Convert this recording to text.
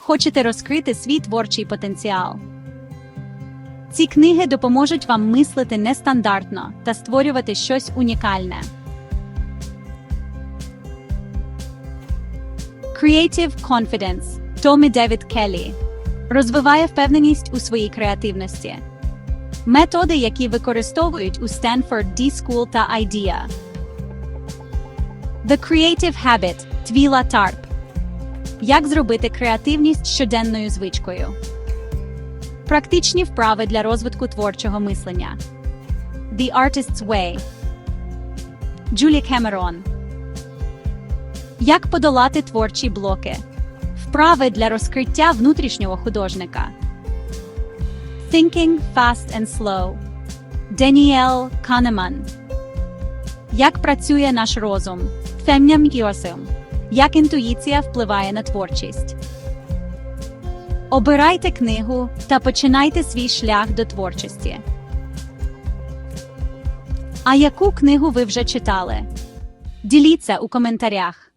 Хочете розкрити свій творчий потенціал? Ці книги допоможуть вам мислити нестандартно та створювати щось унікальне. Creative Confidence Томі Девід Келлі розвиває впевненість у своїй креативності. Методи, які використовують у Stanford D-School та IDEA. The Creative Habit Твіла Тарп. Як зробити креативність щоденною звичкою. Практичні вправи для розвитку творчого мислення. The Artist's Way. Джулі Кемерон. Як подолати творчі блоки. Вправи для розкриття внутрішнього художника. Thinking Fast and Slow. Деніел Канеман. Як працює наш розум? Фемням Йосим. Як інтуїція впливає на творчість. Обирайте книгу та починайте свій шлях до творчості. А яку книгу ви вже читали? Діліться у коментарях.